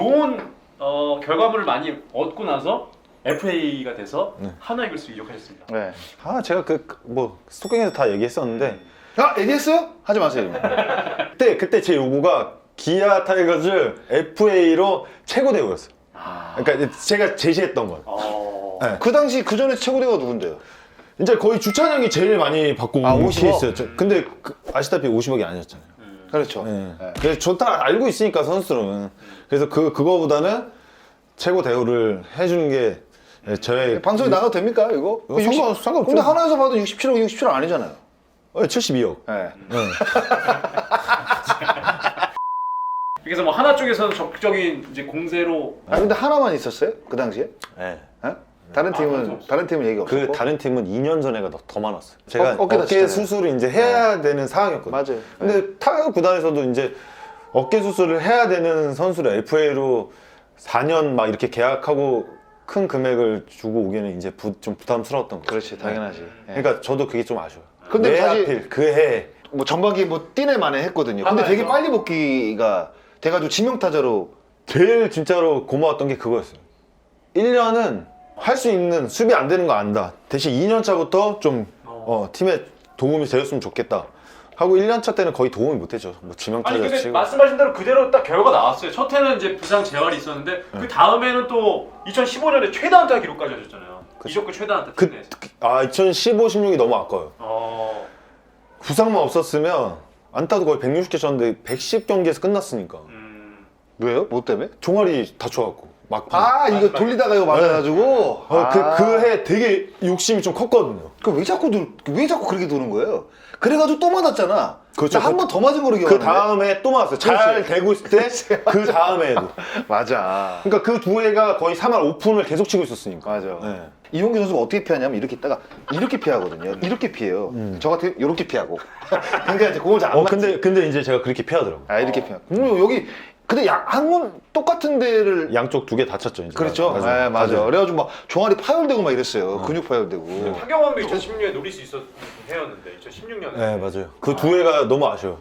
좋은 어, 결과물을 많이 얻고 나서 FA가 돼서 네. 하나 이글스 이적하셨습니다. 네. 아 제가 그 뭐 스토킹에서 다 얘기했었는데 아 얘기했어요? 하지 마세요. 그때 그때 제 요구가 기아 타이거즈 FA로 최고 대우였어요. 아, 그러니까 제가 제시했던 건. 어, 네. 그 당시 그 전에 최고 대가 누군데요? 이제 거의 주찬영이 제일 많이 받고 아, 온 50억? 케이스였죠. 근데 그- 아시다시피 50억이 아니었잖아요. 음. 그렇죠. 네. 네. 그래서 저다 알고 있으니까 선수들은 그래서 그 그거보다는 최고 대우를 해주는 게 예, 저의 방송에 나가도 됩니까 이거? 이거 상관- 상관없죠. 근데 하나에서 봐도 67억, 67억 아니잖아요. 어, 72억. 네. 네. 그래서 뭐 하나 쪽에서는 적극적인 이제 공세로 아 근데 하나만 있었어요? 그 당시에? 네. 예? 다른 아, 팀은 없었어. 다른 팀은 얘기 없었고. 그 다른 팀은 2년 전에가 더, 더 많았어요. 제가 어, 어깨 어깨, 다치잖아요. 수술을 이제 해야 되는 상황이었거든요. 맞아요. 근데 타격 구단에서도 이제 어깨 수술을 해야 되는 선수를 FA로 4년 막 이렇게 계약하고 큰 금액을 주고 오기에는 이제 부- 좀 부담스러웠던 거죠. 그렇지 당연하지. 예. 그러니까 저도 그게 좀 아쉬워요. 근데 왜 사실- 하필 그 해. 뭐 전반기 뭐 뛰네 만에 했거든요. 근데 하나에서. 되게 빨리 복귀가 돼가지고 지명타자로 제일 진짜로 고마웠던 게 그거였어요. 1년은 할 수 있는 수비 안 되는 거 안다. 대신 2년 차부터 좀 어, 팀에 도움이 되었으면 좋겠다. 하고 1년 차 때는 거의 도움이 못 되죠. 뭐 아니 지명타자 근데 치고. 말씀하신 대로 그대로 딱 결과가 나왔어요. 첫 해는 이제 부상 재활이 있었는데 그 다음에는 또 2015년에 최다 안타 기록까지 하셨잖아요. 이적구 최다 안타. 그, 팀 내에서. 그- 아 2015, 16이 너무 아까워요. 어, 부상만 없었으면 안타도 거의 160개 쳤는데 110경기에서 끝났으니까. 음, 왜요? 뭐 때문에? 종아리 다쳐갖고 막. 아 이거 돌리다가 이거 맞아가지고. 어, 그, 그 해 되게 욕심이 좀 컸거든요. 그왜 자꾸 돌, 왜 자꾸 그렇게 도는 거예요? 그래가지고 또 맞았잖아. 그렇죠. 한번더 맞은 거로 그 기억하는데. 다음에 또 맞았어요. 잘 그렇지. 되고 있을 때 그 다음에도. 맞아. 그러니까 그 두 해가 거의 3할 오픈을 계속 치고 있었으니까. 맞아. 네. 이용규 선수가 어떻게 피하냐면 이렇게 있다가 이렇게 피하거든요. 이렇게 피해요. 저 같은 경우 이렇게 피하고. 근데 이제 공을 잘 안 어 맞지. 근데 근데 이제 제가 그렇게 피하더라고. 아 이렇게 피하. 음, 여기 근데 양 한군 똑같은 데를 양쪽 두 개 다쳤죠 이제. 그렇죠. 맞아요. 네, 맞아. 맞아요. 그래가지고 막 종아리 파열되고 막 이랬어요. 근육 파열되고. 하경원도 2016년에 노릴 수 있었던 해였는데 2016년에. 네 맞아요. 그 두 해가 너무 아쉬워요.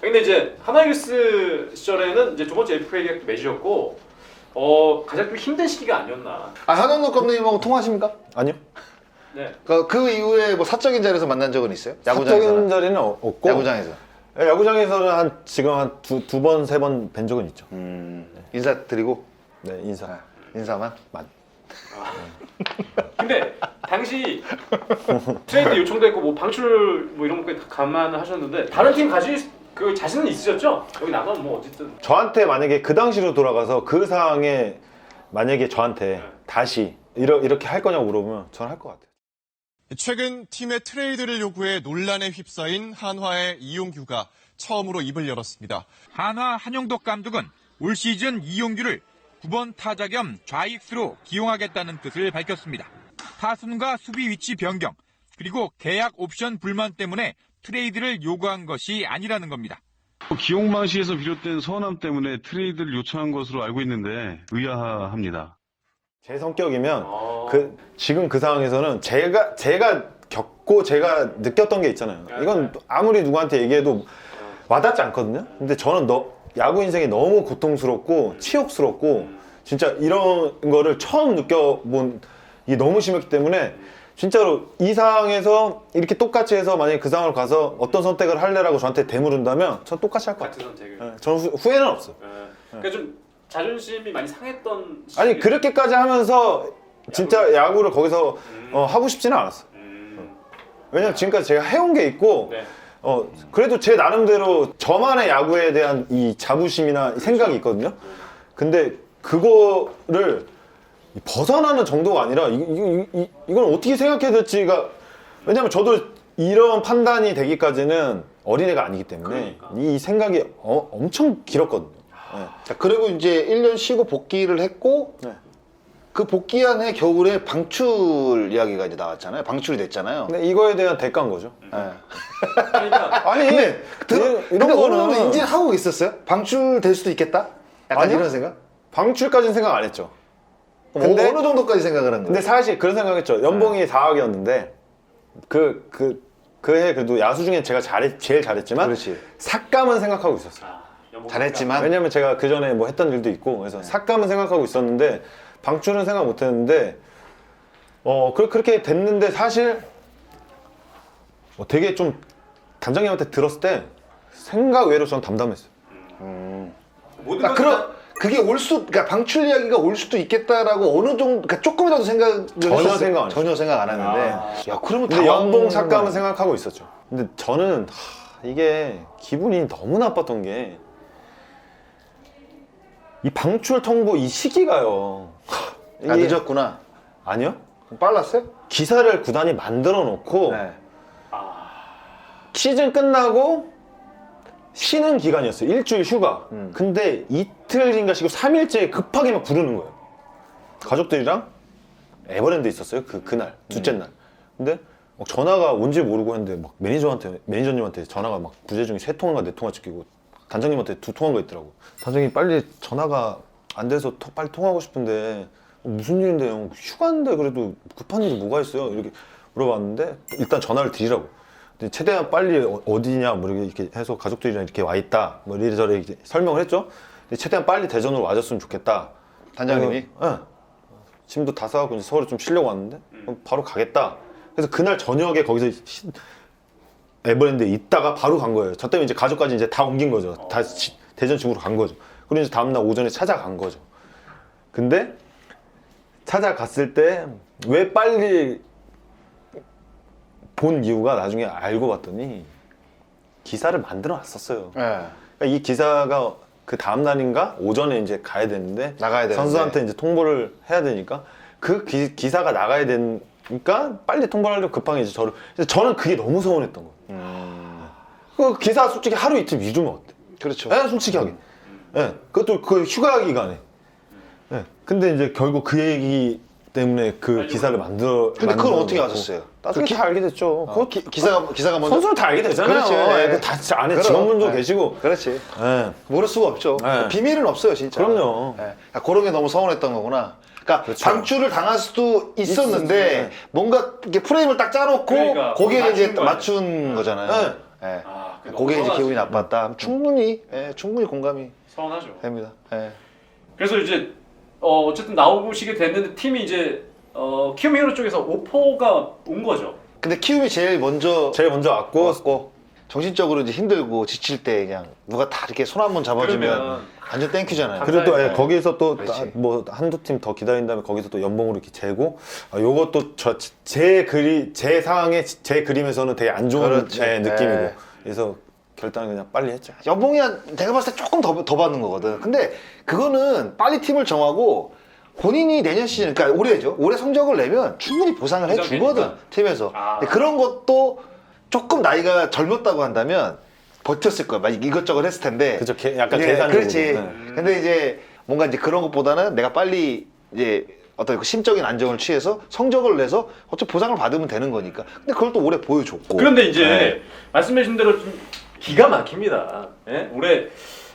근데 이제 하나이글스 시절에는 이제 두 번째 FA 계약도 맺으셨고 어 가장 좀 힘든 시기가 아니었나. 아 한영덕 감독님하고 통화하십니까? 아니요. 네. 그, 그 이후에 뭐 사적인 자리에서 만난 적은 있어요? 사적인 야구장에서. 자리는 어- 없고. 야구장에서. 네, 야구장에서는 한 지금 한 두 두 번 세 번 뵌 적은 있죠. 음, 인사드리고 네 인사. 아, 인사만. 만. 근데 당시 트레이드 요청도 했고 뭐 방출 뭐 이런 것까지 다 감안하셨는데 다른 팀 가실 그 자신은 있으셨죠? 여기 나가면 뭐 어쨌든 저한테 만약에 그 당시로 돌아가서 그 상황에 만약에 저한테 다시 이러, 이렇게 할 거냐고 물어보면 저는 할 것 같아요. 최근 팀의 트레이드를 요구해 논란에 휩싸인 한화의 이용규가 처음으로 입을 열었습니다. 한화 한용덕 감독은 올 시즌 이용규를 9번 타자 겸 좌익수로 기용하겠다는 뜻을 밝혔습니다. 타순과 수비 위치 변경, 그리고 계약 옵션 불만 때문에 트레이드를 요구한 것이 아니라는 겁니다. 기용 방식에서 비롯된 서운함 때문에 트레이드를 요청한 것으로 알고 있는데 의아합니다. 제 성격이면 어... 그 지금 그 상황에서는 제가 제가 겪고 제가 느꼈던 게 있잖아요. 이건 아무리 누구한테 얘기해도 와닿지 않거든요. 근데 저는 너 야구 인생이 너무 고통스럽고 치욕스럽고 진짜 이런 거를 처음 느껴본 이게 너무 심했기 때문에 진짜로 이 상황에서 이렇게 똑같이 해서 만약에 그 상황을 가서 어떤 선택을 할래라고 저한테 대물은다면 전 똑같이 할 것 같아요. 선택을. 네, 저는 후, 후회는 없어요. 네. 그러니까 좀 자존심이 많이 상했던. 아니 시기- 그렇게까지 하면서 진짜 야구를 거기서 어, 하고 싶지는 않았어. 음, 왜냐면 지금까지 제가 해온 게 있고 네. 어 그래도 제 나름대로 저만의 야구에 대한 이 자부심이나 이 생각이 있거든요. 근데 그거를 벗어나는 정도가 아니라 이, 이, 이, 이건 어떻게 생각해야 될지가 왜냐면 저도 이런 판단이 되기까지는 어린애가 아니기 때문에 그러니까. 이 생각이 어, 엄청 길었거든요. 네. 자, 그리고 이제 1년 쉬고 복귀를 했고 네. 그 복귀한 해 겨울에 방출 이야기가 이제 나왔잖아요. 방출이 됐잖아요. 근데 이거에 대한 대가인 거죠. 네. 그러니까 아니 근데, 들, 이런- 근데 이런 어느 거는- 정도 인지를 하고 있었어요? 방출될 수도 있겠다? 약간 아니요. 이런 생각? 방출까지는 생각 안 했죠. 근데 근데- 어느 정도까지 생각을 한 거예요? 근데 사실 그런 생각했죠. 연봉이 4억이었는데 그 그 그 해 그래도 야수 중에 제가 잘했 제일 잘했지만 그렇지. 삭감은 생각하고 있었어요. 잘했지만 왜냐면 제가 그 전에 뭐 했던 일도 있고 그래서 삭감은 생각하고 있었는데 방출은 생각 못했는데 어 그, 그렇게 됐는데 사실 어, 되게 좀 단장님한테 들었을 때 생각 외로 저는 담담했어요. 모든 아, 건 그럼 그게 올 수, 그러니까 방출 이야기가 올 수도 있겠다라고 어느 정도, 그러니까 조금이라도 생각 전혀 생각 안 했어요. 전혀 생각 안 했는데, 아. 야 그러면 근데 당황- 연봉 삭감은 생각하고 있었죠. 근데 저는 하, 이게 기분이 너무 나빴던 게 이 방출 통보 이 시기가요. 하, 아 이게- 늦었구나. 아니요? 빨랐어요? 기사를 구단이 만들어 놓고 네. 시즌 끝나고 쉬는 기간이었어요. 일주일 휴가. 음. 근데 이틀인가 쉬고 3일째 급하게 막 부르는 거예요. 가족들이랑 에버랜드 있었어요. 그 그날 둘째 날. 근데 막 전화가 온지 모르고 했는데 막 매니저한테 매니저님한테 전화가 막 부재 중에 세 통화가 네 통화 찍히고 단장님한테 두 통화가 있더라고. 단장님 빨리 전화가 안 돼서 토- 빨리 통화하고 싶은데 어, 무슨 일인데요? 휴가인데 그래도 급한 일이 뭐가 있어요? 이렇게 물어봤는데 일단 전화를 드리라고. 근데 최대한 빨리 어- 어디냐 뭐 이렇게 이렇게 해서 가족들이랑 이렇게 와 있다 뭐 이래저래 이제 설명을 했죠. 근데 최대한 빨리 대전으로 와줬으면 좋겠다. 단장님이? 응. 짐도 다 싸갖고 이제 서울에 좀 쉬려고 왔는데 그럼 바로 가겠다. 그래서 그날 저녁에 거기서 시- 에버랜드에 있다가 바로 간 거예요. 저 때문에 이제 가족까지 이제 다 옮긴 거죠. 다 지- 대전 집으로 간 거죠. 그리고 이제 다음날 오전에 찾아간 거죠. 근데 찾아갔을 때 왜 빨리 본 이유가 나중에 알고 봤더니 기사를 만들어 놨었어요. 네. 그러니까 이 기사가 그 다음 날인가 오전에 이제 가야 되는데 나가야 되는데. 선수한테 이제 통보를 해야 되니까 그 기, 기사가 나가야 되 니까 빨리 통보를 하려고 급하게 이제 저를 저는 그게 너무 서운했던 거예요. 음. 그 기사 솔직히 하루 이틀 미루면 어때? 그렇죠. 예, 솔직하게. 예, 그것도 그 휴가 기간에. 예, 근데 이제 결국 그 얘기 때문에 그 기사를 만들어. 근데 그걸 만들어 어떻게 놓고 아셨어요? 나중에 다 알게 됐죠. 그거 기, 기사가 기사가 먼저 선수는 다 알게 되잖아요. 그렇지, 예. 예, 그다 안에 그럼, 직원분도 예. 계시고. 그렇지. 예. 모를 수가 없죠. 네. 비밀은 없어요, 진짜. 그럼요. 예. 아, 그런 게 너무 서운했던 거구나. 그러니까 그렇죠. 방출을 당할 수도 있었는데 있었는데. 뭔가 이렇게 프레임을 딱 짜놓고 그러니까 거기에 맞춘 이제 거예요. 맞춘 거잖아요. 예. 아, 그게 거기에 이제 기분이 서운하지. 나빴다. 충분히 예, 충분히 공감이 서운하죠. 됩니다. 예. 그래서 이제 어, 어쨌든 나오시게 됐는데 팀이 이제 어, 키움 히어로 쪽에서 오퍼가 온 거죠. 근데 키움이 제일 먼저 제일 먼저 왔고 왔고 정신적으로 이제 힘들고 지칠 때 그냥 누가 다 이렇게 손 한 번 잡아주면 그러면 완전 땡큐잖아요. 그리고 또 예, 감사해요. 거기서 또 그렇지. 뭐 한두 팀 더 기다린 다음에 거기서 또 연봉으로 이렇게 재고 아, 요것도 저 제 그리 제 상황에 제 그림에서는 되게 안 좋은 그렇지. 예, 느낌이고 네. 그래서 결단을 그냥 빨리 했죠. 연봉이 한 내가 봤을 때 조금 더, 더 받는 거거든. 근데 그거는 빨리 팀을 정하고 본인이 내년 시즌, 그러니까 올해죠. 올해 성적을 내면 충분히 보상을 해 주거든 보상되니까. 팀에서. 아. 근데 그런 것도 조금 나이가 젊었다고 한다면 버텼을 거야. 막 이것저것 했을 텐데. 그죠, 개- 약간 이제 계산적으로. 그렇지. 네. 근데 이제 뭔가 이제 그런 것보다는 내가 빨리 이제 어떤 그 심적인 안정을 취해서 성적을 내서 어차피 보상을 받으면 되는 거니까. 근데 그걸 또 올해 보여줬고. 그런데 이제 네. 말씀해주신 대로 좀 기가 막힙니다. 예? 올해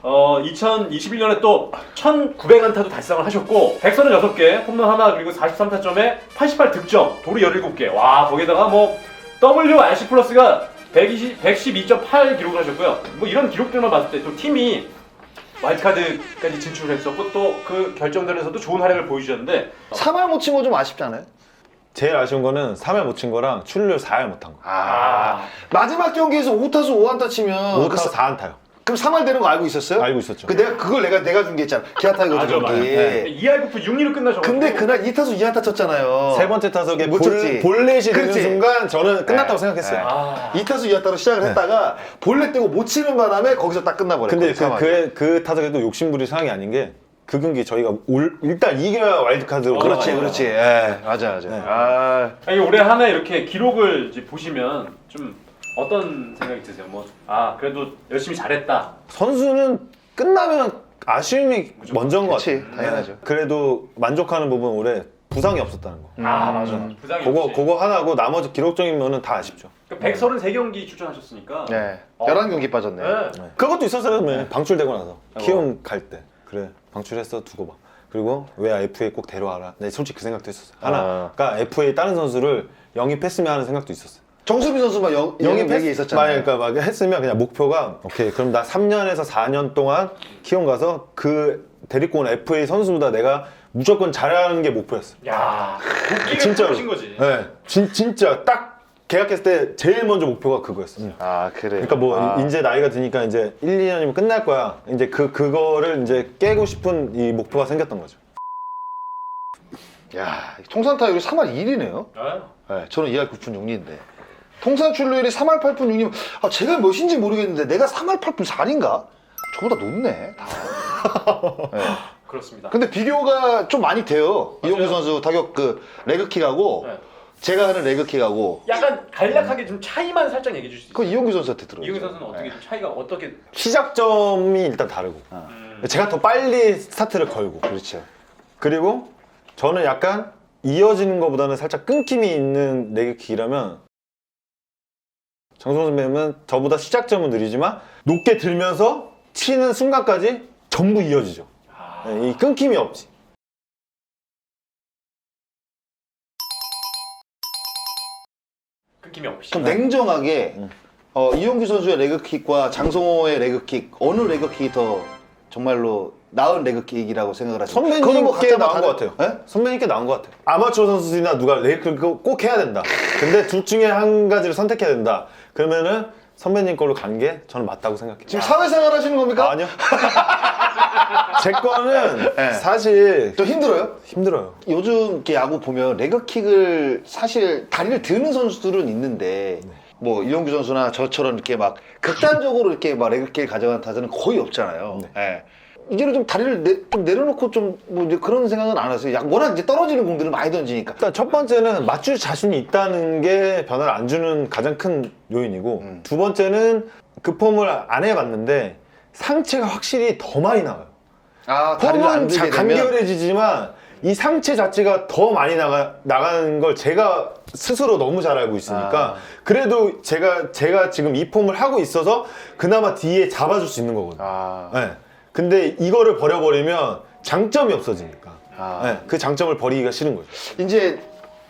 어, 2021년에 또 1,900안타도 달성을 하셨고 136개, 홈런 하나 그리고 43타점에 88득점, 도루 17개. 와 거기다가 뭐 WRC 플러스가 120, 112.8 기록을 하셨고요. 뭐 이런 기록들만 봤을 때 또 팀이 와일드카드까지 진출했었고 또 그 결정전에서도 좋은 활약을 보여주셨는데 3할 못 친 거 좀 아쉽지 않아요? 제일 아쉬운 거는 3회 못 친 거랑 출루율 4회 못한 거. 아, 마지막 경기에서 5타수 5안타 치면 5타 그, 4안타요. 그럼 3할 되는 거 알고 있었어요? 알고 있었죠. 그 내가 그걸 내가 내가 준게 있잖아. 기아 타이거즈 맞아, 경기. 맞아. 네. 2할 9푼 6리로 끝나셔. 근데 그날 2타수 2안타 쳤잖아요. 세 번째 타석에 못 볼, 쳤지. 볼넷이 되는 그렇지. 순간 저는 끝났다고 네. 생각했어요. 네. 아, 2타수 2안타로 시작을 했다가 볼넷 떼고 못 치는 바람에 거기서 딱 끝나버렸거든요. 근데 그. 그, 그 타석에도 욕심부릴 상황이 아닌 게 그 경기 저희가 올, 일단 이겨야 와일드카드로 그렇지, 올라가요. 그렇지. 예, 맞아, 맞아. 네. 아, 아니 올해 한해 이렇게 기록을 이제 보시면 좀 어떤 생각이 드세요? 뭐 아 그래도 열심히 잘했다. 선수는 끝나면 아쉬움이 먼저인 것 그치, 같아요. 당연하죠. 네. 그래도 만족하는 부분 올해 부상이 없었다는 거. 아 맞아. 부상이 그거 없이. 그거 하나고 나머지 기록적인 면은 다 아쉽죠. 그 133경기 출전하셨으니까. 네. 어. 11경기 빠졌네. 네. 네. 그것도 있었어요. 네. 방출되고 나서 키움 갈 때. 그래 방출했어 두고 봐. 그리고 왜 FA 꼭 데려와라. 네 솔직히 그 생각도 했었어요. 하나가 FA 다른 선수를 영입했으면 하는 생각도 있었어요. 정수빈 선수만 영, 영입 얘기 있었잖아요. 그러니까 막 했으면 그냥 목표가 오케이 그럼 나 3년에서 4년 동안 키움 가서 그 데리고 온 FA 선수보다 내가 무조건 잘하는 게 목표였어. 야, 진짜로. 거지. 네, 진, 진짜 딱 계약했을 때 제일 먼저 목표가 그거였어. 아 그래. 그러니까 뭐 아. 이제 나이가 드니까 이제 1, 2년이면 끝날 거야. 이제 그 그거를 이제 깨고 싶은 이 목표가 생겼던 거죠. 야 통산 타율이 3할 1이네요. 아, 네, 저는 2할 9푼 6리인데 통산 출루율이 3할 8푼 6리. 아 제가 몇인지 모르겠는데 내가 3할 8푼 4인가? 저보다 높네. 다. 네. 그렇습니다. 근데 비교가 좀 많이 돼요. 맞아요. 이용규 선수 타격 그 레그킥하고 네. 제가 하는 레그킥하고 약간 간략하게 좀 차이만 살짝 얘기해 줄수 있어요. 그건 이용규 선수한테 들어요. 이용 선수는 어떻게 좀 차이가 어떻게? 시작점이 일단 다르고 음. 제가 더 빨리 스타트를 걸고 그렇죠. 그리고 저는 약간 이어지는 것보다는 살짝 끊김이 있는 레그킥이라면 정성 선배님은 저보다 시작점은 느리지만 높게 들면서 치는 순간까지 전부 이어지죠. 네, 이 끊김이 없지. 끊김이 없이. 그럼 냉정하게 음. 어, 이용규 선수의 레그킥과 장성호의 레그킥 어느 레그킥이 더 정말로 나은 레그킥이라고 생각을? 그거는 선배님께 뭐 나온 것 같아요. 예? 선배님께 나온 것 같아요. 아마추어 선수들이나 누가 레이크를 꼭 해야 된다. 근데 둘 중에 한 가지를 선택해야 된다. 그러면은 선배님 걸로 간 게 저는 맞다고 생각해요. 지금 사회생활 하시는 겁니까? 아니요. 제 거는 네. 사실 좀 힘들어요? 힘들어요. 요즘 이렇게 야구 보면 레그킥을 사실 다리를 드는 선수들은 있는데 네. 뭐 이용규 선수나 저처럼 이렇게 막 극단적으로 이렇게 막 레그킥을 가져가는 타자는 거의 없잖아요. 네. 예. 이제는 좀 다리를 내, 좀 내려놓고 좀 뭐 이제 그런 생각은 안 하세요. 약 워낙 이제 떨어지는 공들을 많이 던지니까. 일단 첫 번째는 맞출 자신이 있다는 게 변화를 안 주는 가장 큰 요인이고 음. 두 번째는 그 폼을 안 해봤는데 상체가 확실히 더 많이 나가요. 아 다리를 안 폼은 들게 자- 되면 간결해지지만 이 상체 자체가 더 많이 나가, 나가는 걸 제가 스스로 너무 잘 알고 있으니까 아. 그래도 제가 제가 지금 이 폼을 하고 있어서 그나마 뒤에 잡아줄 수 있는 거거든요. 아, 네. 근데 이거를 버려버리면 장점이 없어지니까 아. 네. 그 장점을 버리기가 싫은 거죠. 이제,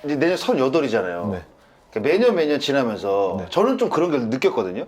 이제 내년 38이잖아요. 네. 매년 매년 지나면서 네. 저는 좀 그런 걸 느꼈거든요.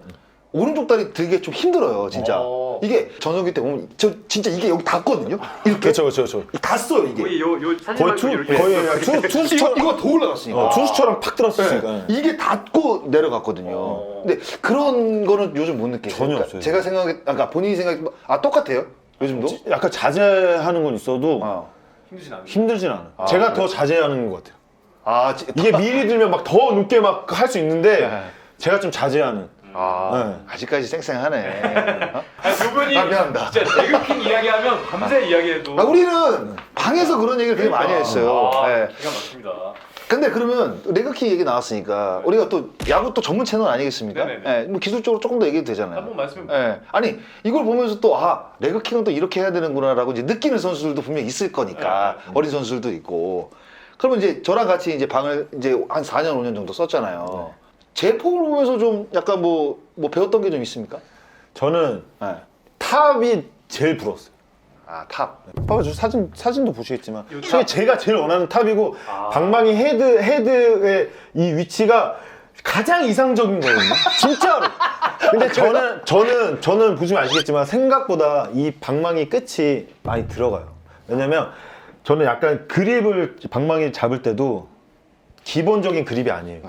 오른쪽 다리 들기 좀 힘들어요, 진짜. 어. 이게 전성기 때 보면 저 진짜 이게 여기 닿거든요. 이렇게 그렇죠, 그렇죠, 그렇죠. 닿았어요 이게. 거의 요, 요 사진만 거의 투, 이렇게 거의. 투, 이거, 투수처럼 이거 더 올라갔으니까. 어, 투수처럼 팍 들었으니까. 네. 이게 닿고 내려갔거든요. 어. 근데 그런 거는 요즘 못 느끼세요. 전혀 그러니까 없어요. 제가 생각해, 아까 본인이 생각해, 아 똑같아요? 요즘도? 약간 자제하는 건 있어도 어. 힘드진 않아요. 힘들진 않아요. 아, 제가? 더 자제하는 것 같아요. 아, 지- 이게 미리 들면 막 더 높게 막 할 수 있는데 네. 제가 좀 자제하는. 아, 네. 아직까지 쌩쌩하네. 어? 아니, 두 분이 아, 미안합니다. 진짜 레그킹 이야기하면 밤새 이야기해도 아, 우리는 방에서 그런 얘기를 되게 많이 했어요. 아, 네. 기가 막힙니다. 근데 그러면 레그킥 얘기 나왔으니까 우리가 또 야구 또 전문 채널 아니겠습니까? 네네네. 예, 뭐 기술적으로 조금 더 얘기해도 되잖아요. 한번 말씀해 예. 아니 이걸 보면서 또 아 레그킥은 또 이렇게 해야 되는구나라고 이제 느끼는 선수들도 분명 히 있을 거니까 네, 어린 선수들도 있고 그러면 이제 저랑 같이 이제 방을 이제 한 4년 5년 정도 썼잖아요. 제 폼을 보면서 좀 약간 뭐, 뭐 배웠던 게 좀 있습니까? 저는 예. 탑이 제일 부러웠어요. 아 탑. 봐봐, 저 사진, 사진도 보시겠지만. 요 저게 탑. 제가 제일 원하는 탑이고, 아. 방망이 헤드, 헤드의 이 위치가 가장 이상적인 거거든요. 진짜로. 근데 저는, 저는, 저는 보시면 아시겠지만, 생각보다 이 방망이 끝이 많이 들어가요. 왜냐면, 저는 약간 그립을, 방망이 잡을 때도 기본적인 그립이 아니에요.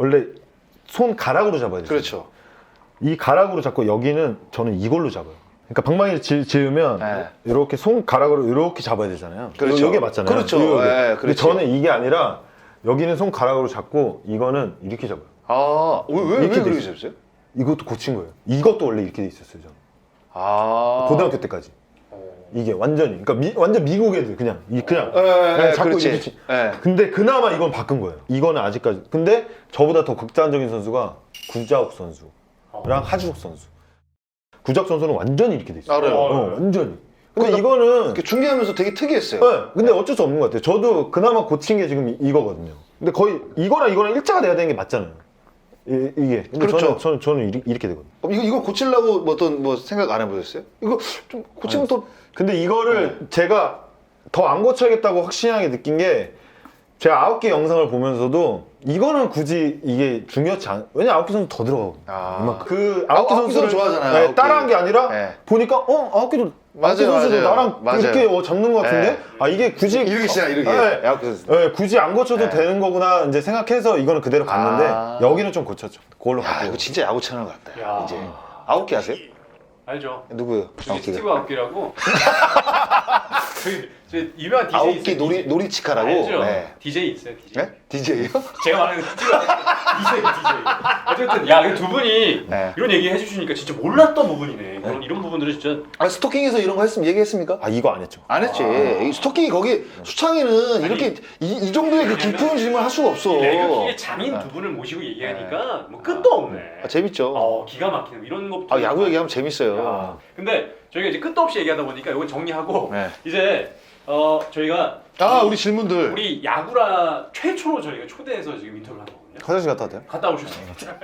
네. 원래 손 가락으로 잡아야 돼요. 그렇죠. 이 가락으로 잡고 여기는 저는 이걸로 잡아요. 그러니까 방망이를 지, 지으면 네. 이렇게 손 가락으로 이렇게 잡아야 되잖아요. 그렇죠. 이게 맞잖아요. 그렇죠. 이거. 네, 근데 그렇지. 저는 이게 아니라 여기는 손 가락으로 잡고 이거는 이렇게 잡아요. 아, 왜, 왜, 왜 이렇게 그렇게 돼 잡으세요? 이것도 고친 거예요. 이것도 원래 이렇게 돼 있었어요. 저는. 아. 고등학교 때까지. 이게 완전히 그러니까 미- 완전 미국 애들 그냥 이 그냥 예, 예, 그냥 예, 잡고 그렇지. 이렇게 치- 예. 근데 그나마 이건 바꾼 거예요. 이거는 아직까지. 근데 저보다 더 극단적인 선수가 구자욱 선수랑 하주석 선수. 구자욱 선수는 완전히 이렇게 돼 있어요. 알아요. 어, 완전히. 근데 그러니까 이거는 이렇게 중계하면서 되게 특이했어요. 네, 근데 어쩔 수 없는 것 같아요. 저도 그나마 고친 게 지금 이- 이거거든요. 근데 거의 이거랑 이거랑 일자가 돼야 되는 게 맞잖아요. 이, 게 근데 그렇죠. 저는, 저는, 저는 이리- 이렇게 되거든요. 어, 이거 이거 고치려고 뭐 어떤 뭐 생각 안 해보셨어요? 이거 좀 고치면 또 근데 이거를 네. 제가 더 안 고쳐야겠다고 확신하게 느낀 게 제가 아홉 개 영상을 보면서도 이거는 굳이 이게 중요치 않. 왜냐 아홉 개 선수 더 들어가고. 아. 그 아홉- 개 아홉 개 선수를 선수 좋아하잖아요, 네, 아홉 개. 따라한 게 아니라 네. 보니까 어 아홉 개도 맞아요, 개 선수도 맞아요. 나랑 맞아요. 이렇게 어, 잡는 것 같은데. 네. 아 이게 굳이 이렇게 시작 이렇게. 네. 야구 선수. 네, 굳이 안 고쳐도 네. 되는 거구나 이제 생각해서 이거는 그대로 갔는데 아. 여기는 좀 고쳤죠. 그걸로 야 갔고. 이거 진짜 야구 채널 같다. 야. 이제 아홉 개 하세요? 알죠? 누구요? 저기 아홉 개가. 스티브 아웃기라고. 저기 저 유명한 DJ 아홉 있어요. 개 놀이. 놀이치카라고. 알죠? 네. DJ 있어요. DJ. 네? DJ요? 제가 말하는 스티브 DJ DJ. 어쨌든 야두 분이 네. 이런 얘기 해주시니까 진짜 몰랐던 부분이네. 그런 이런 부분들은 진짜 아 스토킹에서 이런 거 했으면 얘기했습니까? 아 이거 안 했죠. 안 했지. 이 스토킹이 거기 수창이는 이렇게 이, 이 정도의 그 깊은 질문을 할 수가 없어. 레그킥의 장인 두 분을 모시고 얘기하니까 뭐 끝도 없네. 아, 재밌죠. 어 기가 막히네. 이런 것도. 아 야구 얘기하면 재밌어요. 야, 근데 저희가 이제 끝도 없이 얘기하다 보니까 이거 정리하고 네. 이제 어 저희가 아 우리 질문들. 우리 야구라 최초로 저희가 초대해서 지금 인터뷰를 한 거거든요. 화장실 갔다 왔대요? 갔다 오셨습니다.